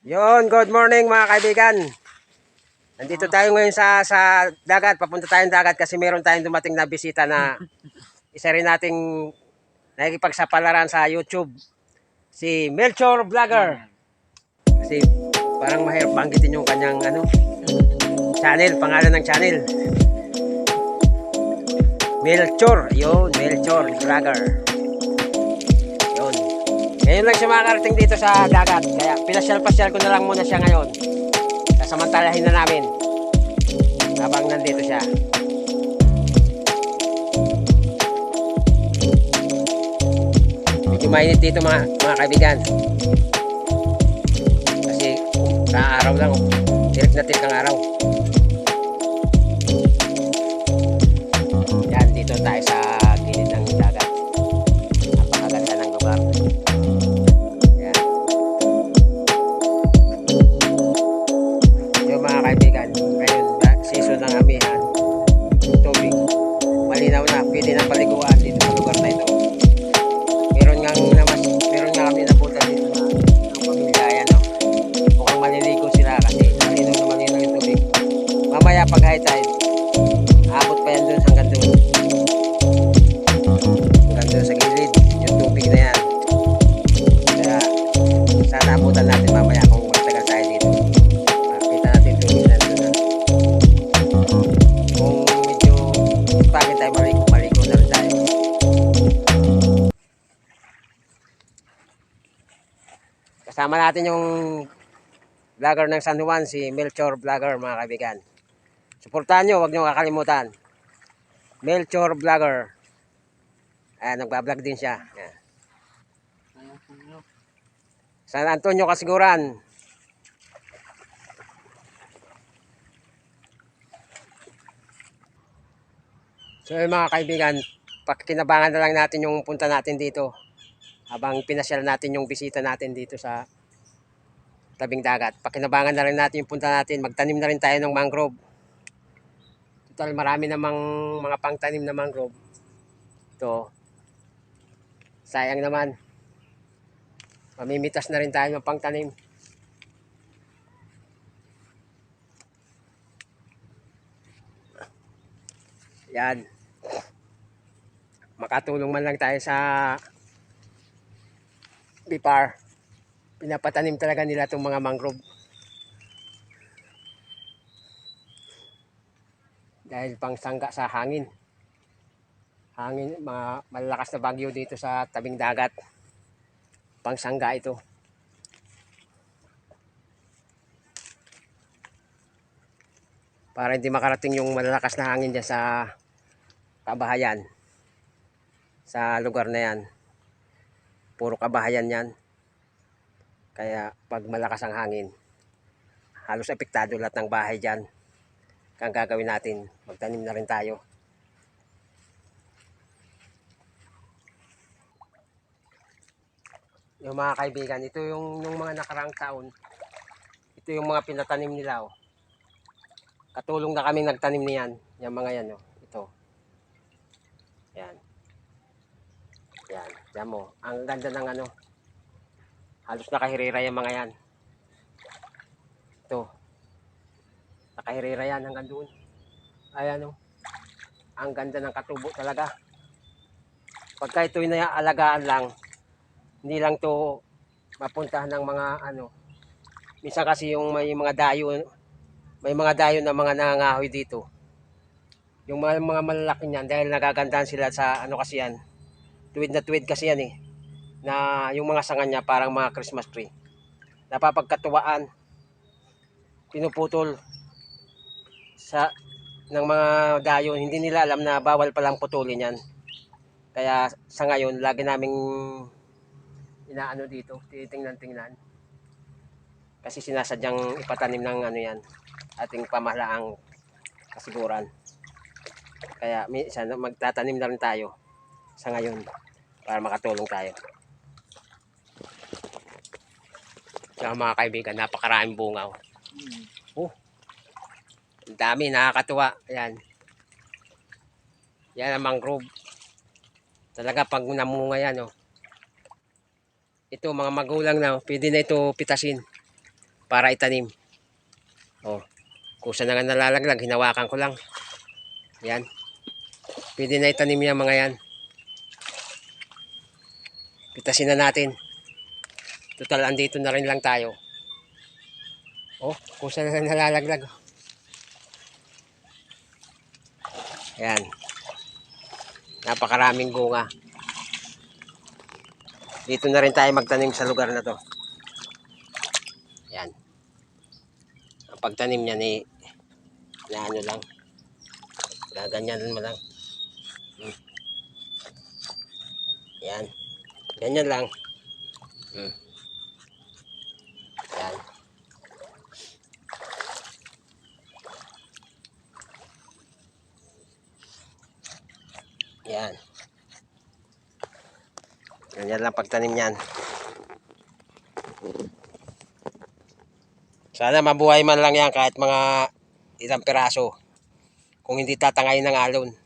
Yon, good morning mga kaibigan. Nandito tayo ngayon sa sa dagat, papunta tayong dagat kasi meron tayong dumating na bisita na isa rin nating nakikipagsapalaran sa YouTube. Si Melchor Vlogger. Kasi parang mahirap banggitin yung kanyang ano, channel, pangalan ng channel. Melchor, yun, Melchor Vlogger. Ngayon lang siya makakarating dito sa dagat. Kaya pinasyal-pasyal ko na lang muna siya ngayon. Sasamantalahin na namin. Habang nandito siya. Medyo mainit dito mga, mga kaibigan. Kasi sa araw lang. Oh. Tirik na tirik ang araw. Malinaw na, pwede na paliguan dito sa lugar na ito. Meron nga naman, meron nga kami napunta dito na ng pamilya, yan, no? Mukhang maliligo sila kasi malinaw na malinaw yung tubig. Mamaya pag high tide, Kasama natin yung vlogger ng San Juan, si Melchor Vlogger, mga kaibigan. Suportahan nyo, huwag nyo kakalimutan. Melchor Vlogger. Ayan, nagbablog din siya. Ayan. San Antonio Kasiguran. So mga kaibigan, pakikinabangan na lang natin yung punta natin dito habang pinasyal natin yung bisita natin dito sa tabing dagat. Pakinabangan na rin natin yung punta natin. Magtanim na rin tayo ng mangrove. Total marami namang mga pangtanim na mangrove. Ito. Sayang naman. Mamimitas na rin tayo ng pangtanim. Yan. Makatulong man lang tayo sa Bipar. Pinapatanim talaga nila itong mga mangrove. Dahil pang sangga sa hangin. Hangin, mga malalakas na bagyo dito sa tabing dagat. Pang sangga ito. Para hindi makarating yung malalakas na hangin dyan sa kabahayan. Sa lugar na yan. Puro kabahayan yan. Kaya pag malakas ang hangin, halos apektado lahat ng bahay dyan. Kang gagawin natin, magtanim na rin tayo. Yung mga kaibigan, ito yung nung mga nakarang taon, ito yung mga pinatanim nila. Oh. Katulong na kami nagtanim niyan. Yung mga yan, oh. ito. Yan. Yan, mo. Ang ganda ng ano. Halos nakahirira yung mga yan. Ito. Nakahirira yan hanggang doon. Ayan o. Ang ganda ng katubo talaga. Pagka ito'y alagaan lang, hindi lang to mapuntahan ng mga ano. Minsan kasi yung may mga dayo, may mga dayo na mga nangangahoy dito. Yung mga, mga malalaki niyan dahil nagagandahan sila sa ano kasi yan. Tuwid na tuwid kasi yan eh. Na yung mga sanga niya parang mga Christmas tree. Napapagkatuwaan. Pinuputol sa ng mga dayo. Hindi nila alam na bawal palang putulin yan. Kaya sa ngayon, lagi naming inaano dito, titingnan-tingnan. Kasi sinasadyang ipatanim ng ano yan, ating pamahalaang kasiguran. Kaya minsan magtatanim na rin tayo sa ngayon para makatulong tayo. Kaya mga kaibigan, napakaraming bunga. oh. Oh. Ang dami, nakakatuwa. Ayan. Yan ang mangrove. Talaga pag namunga yan, oh. Ito, mga magulang na, oh, pwede na ito pitasin. para itanim. Oh, kusa na nga nalalaglag, hinawakan ko lang. Yan. Pwede na itanim yung mga yan. Pitasin na natin. Total, andito na rin lang tayo. Oh, kusa na nalalaglag. Yan. Napakaraming bunga. Dito na rin tayo magtanim sa lugar na to. Yan. Ang pagtanim niyan eh, na ano lang. Gaganyan mo lang. Hmm. Yan. Ganyan lang. Hmm. Yan. Yan. Ganyan lang pagtanim niyan. Sana mabuhay man lang yan kahit mga ilang piraso. Kung hindi tatangayin ng alon.